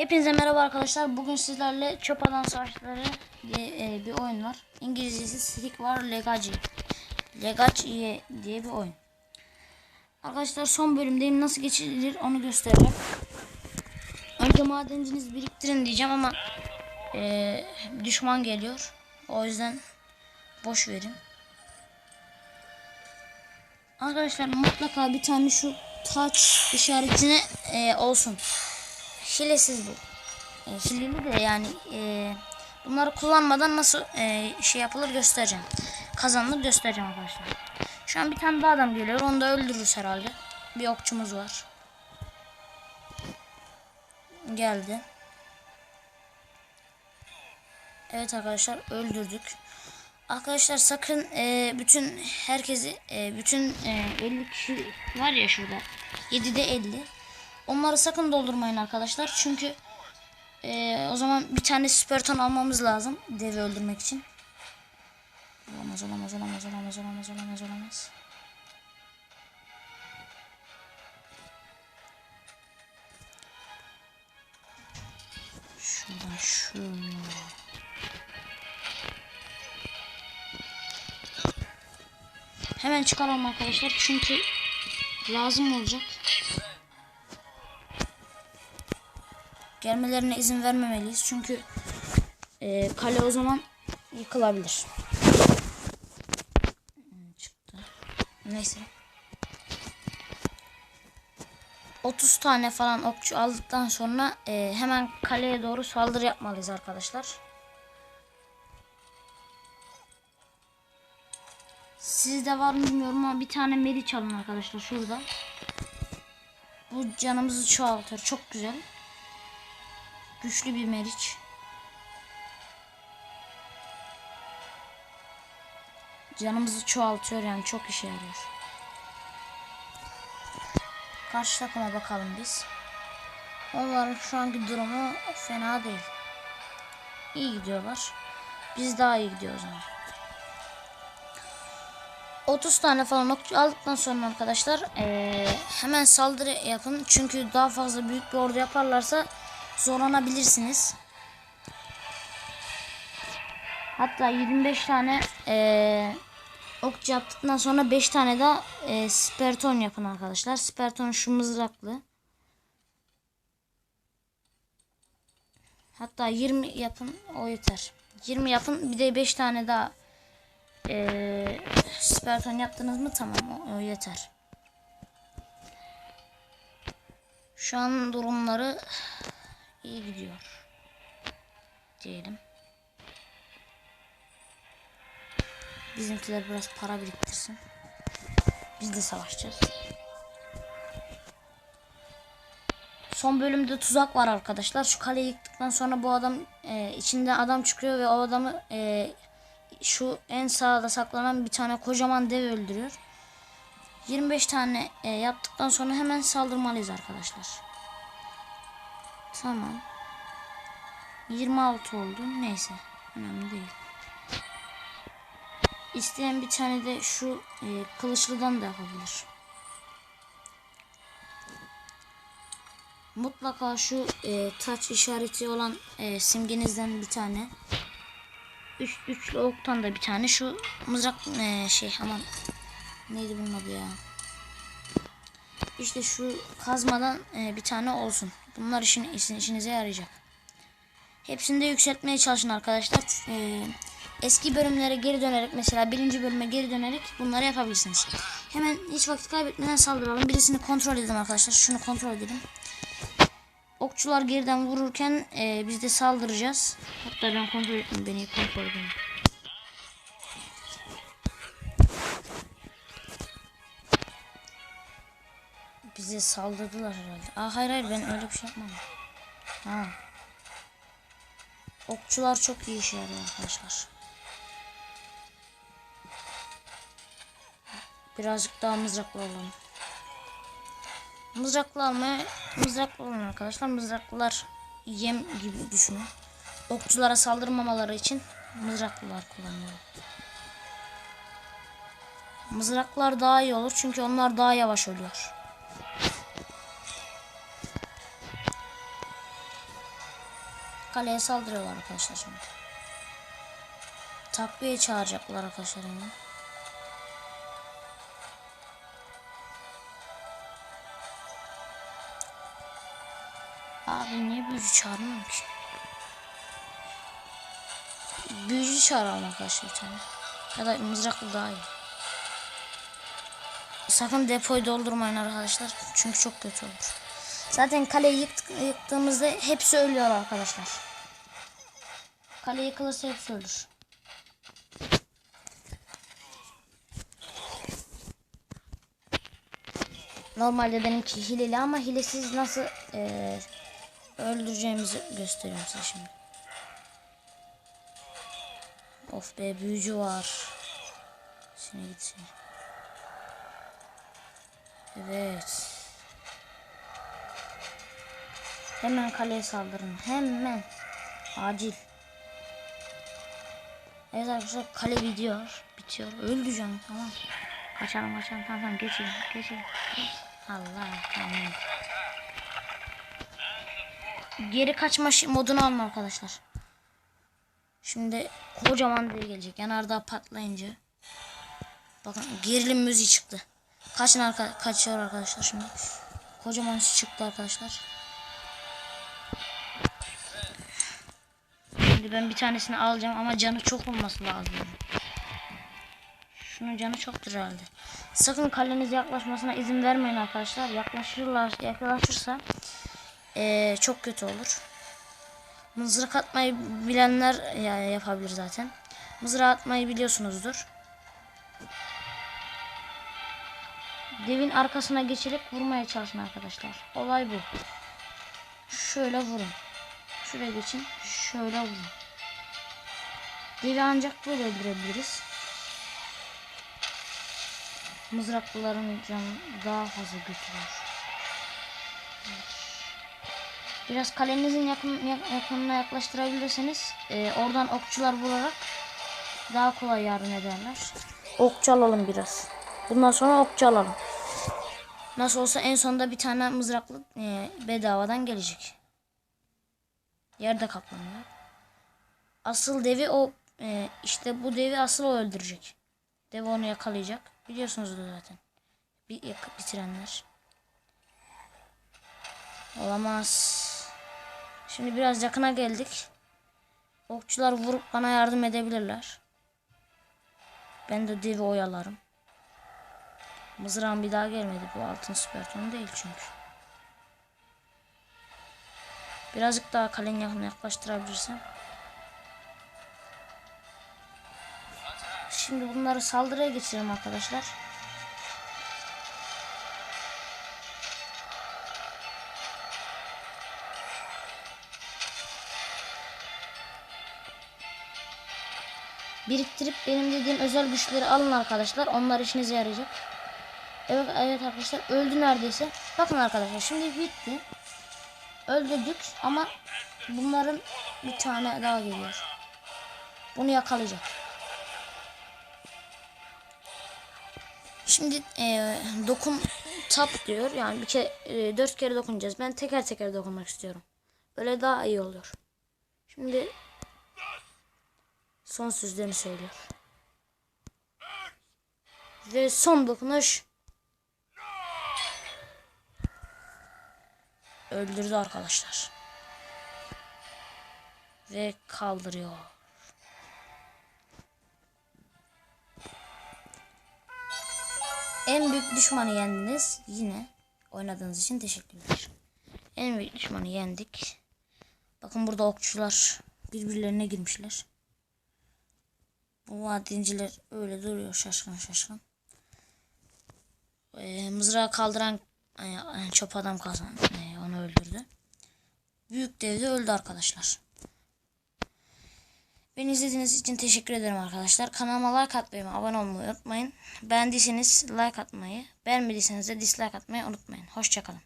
Hepinize merhaba arkadaşlar. Bugün sizlerle Çöp Adam Savaşları diye e, bir oyun var. İngilizcesi Stick var Legacy. Legacy diye bir oyun. Arkadaşlar son bölümdeyim. Nasıl geçilir onu göstereceğim. Önce madencinizi biriktirin diyeceğim ama e, düşman geliyor. O yüzden boş verin. Arkadaşlar mutlaka bir tane şu touch işaretine e, olsun. Hilesiz bu. E, hileli de yani e, bunları kullanmadan nasıl e, şey yapılır göstereceğim. Kazanılır göstereceğim arkadaşlar. Şu an bir tane daha adam geliyor. Onu da öldürürüz herhalde. Bir okçumuz var. Geldi. Evet arkadaşlar öldürdük. Arkadaşlar sakın e, bütün herkesi e, bütün e, 50 kişi var ya şurada 7'de 50 onları sakın doldurmayın arkadaşlar. Çünkü e, o zaman bir tane süperton almamız lazım devi öldürmek için. Olamaz olamaz olamaz olamaz olamaz olamaz olamaz. Şuradan şöyle. Hemen çıkaralım arkadaşlar çünkü lazım olacak. Gelmelerine izin vermemeliyiz çünkü e, kale o zaman yıkılabilir. Hmm, Çıktı. Neyse. 30 tane falan okçu aldıktan sonra e, hemen kaleye doğru saldırı yapmalıyız arkadaşlar. Sizde var mı bilmiyorum ama bir tane meri alın arkadaşlar şurada. Bu canımızı çoğaltır. Çok güzel. Güçlü bir meriç. Canımızı çoğaltıyor yani çok işe yarıyor. Karşı takıma bakalım biz. Onların şu anki durumu fena değil. İyi gidiyorlar. Biz daha iyi gidiyoruz ama. 30 tane falan okçu aldıktan sonra arkadaşlar eee, hemen saldırı yapın. Çünkü daha fazla büyük bir ordu yaparlarsa zorlanabilirsiniz. Hatta 25 tane eee, okçu yaptıktan sonra 5 tane daha eee sperton yapın arkadaşlar. Sperton şu mızraklı. Hatta 20 yapın o yeter. 20 yapın bir de 5 tane daha ee, Sperton yaptınız mı? Tamam o, o yeter. Şu an durumları iyi gidiyor. Diyelim. Bizimkiler biraz para biriktirsin. Biz de savaşacağız. Son bölümde tuzak var arkadaşlar. Şu kaleyi yıktıktan sonra bu adam e, içinde adam çıkıyor ve o adamı e, şu en sağda saklanan bir tane kocaman dev öldürüyor. 25 tane e, yaptıktan sonra hemen saldırmalıyız arkadaşlar. Tamam. 26 oldu. Neyse. Önemli değil. İsteyen bir tane de şu e, kılıçlıdan da yapabilir. Mutlaka şu e, taç işareti olan e, simgenizden bir tane üç, üçlü oktan da bir tane şu mızrak e, şey aman neydi bunun adı ya işte şu kazmadan e, bir tane olsun bunlar işin, işin işinize yarayacak hepsini de yükseltmeye çalışın arkadaşlar e, eski bölümlere geri dönerek mesela birinci bölüme geri dönerek bunları yapabilirsiniz hemen hiç vakit kaybetmeden saldıralım birisini kontrol edelim arkadaşlar şunu kontrol edelim okçular geriden vururken e, biz de saldıracağız. Hatta ben kontrol ettim. Beni kontrol edin. Bize saldırdılar herhalde. Aa, hayır hayır ben öyle bir şey yapmadım. Ha. Okçular çok iyi işe yarıyor arkadaşlar. Birazcık daha mızrakla olalım. Mızraklı almaya mızraklı olun arkadaşlar. Mızraklılar yem gibi düşünün. Okçulara saldırmamaları için mızraklılar kullanıyor. Mızraklar daha iyi olur çünkü onlar daha yavaş ölüyor. Kaleye saldırıyorlar arkadaşlar şimdi. Takviye çağıracaklar arkadaşlar yine. Abi niye büyücü çağırmıyorum ki? Büyücü çağıralım arkadaşlar bir tane. Ya da mızraklı daha iyi. Sakın depoyu doldurmayın arkadaşlar. Çünkü çok kötü olur. Zaten kaleyi yıktık, yıktığımızda hepsi ölüyor arkadaşlar. Kale yıkılırsa hepsi ölür. Normalde benimki hileli ama hilesiz nasıl eee, öldüreceğimizi gösteriyorum size şimdi. Of be büyücü var. Şimdi gitsin. Evet. Hemen kaleye saldırın. Hemen. Acil. Evet arkadaşlar kale bitiyor. Bitiyor. Öldüreceğim tamam. Kaçalım kaçalım tamam tamam geçelim geçelim. Allah tamam. Geri kaçma modunu alın arkadaşlar. Şimdi kocaman bir gelecek. Yanardağ patlayınca. Bakın gerilim müziği çıktı. Kaçın arka kaçıyor arkadaşlar şimdi. Kocaman çıktı arkadaşlar. Şimdi ben bir tanesini alacağım ama canı çok olması lazım. Şunun canı çoktur herhalde. Sakın kalenize yaklaşmasına izin vermeyin arkadaşlar. Yaklaşırlar, yaklaşırsa eee, çok kötü olur. Mızrak atmayı bilenler ya yapabilir zaten. Mızrak atmayı biliyorsunuzdur. Devin arkasına geçirip vurmaya çalışın arkadaşlar. Olay bu. Şöyle vurun. Şuraya geçin. Şöyle vurun. Devi ancak böyle öldürebiliriz. Mızraklıların canı daha fazla götürür. Biraz kalenizin yakın, yak- yakınına yaklaştırabilirseniz e, oradan okçular vurarak daha kolay yardım ederler. Okçu alalım biraz. Bundan sonra okçu alalım. Nasıl olsa en sonunda bir tane mızraklı e, bedavadan gelecek. Yerde kaplanıyor. Asıl devi o e, işte bu devi asıl o öldürecek. Devi onu yakalayacak. Biliyorsunuzdur zaten. Bir yak- bitirenler. Olamaz. Şimdi biraz yakına geldik. Okçular vurup bana yardım edebilirler. Ben de devi oyalarım. Mızrağım bir daha gelmedi. Bu altın süper tonu değil çünkü. Birazcık daha kalenin yakına yaklaştırabilirsem. Şimdi bunları saldırıya geçirelim arkadaşlar. Biriktirip benim dediğim özel güçleri alın arkadaşlar. Onlar işinize yarayacak. Evet, evet arkadaşlar öldü neredeyse. Bakın arkadaşlar şimdi bitti. Öldürdük ama bunların bir tane daha geliyor. Bunu yakalayacak. Şimdi e, dokun tap diyor. Yani bir kere e, dört kere dokunacağız. Ben teker teker dokunmak istiyorum. Böyle daha iyi oluyor. Şimdi son sözlerini söylüyor. Ve son dokunuş. Öldürdü arkadaşlar. Ve kaldırıyor. En büyük düşmanı yendiniz. Yine oynadığınız için teşekkürler. En büyük düşmanı yendik. Bakın burada okçular birbirlerine girmişler. Bu madenciler öyle duruyor şaşkın şaşkın. Ee, mızrağı kaldıran e, çöp adam kazan onu öldürdü. Büyük dev de öldü arkadaşlar. Beni izlediğiniz için teşekkür ederim arkadaşlar. Kanalıma like atmayı, abone olmayı unutmayın. Beğendiyseniz like atmayı, beğenmediyseniz de dislike atmayı unutmayın. Hoşçakalın.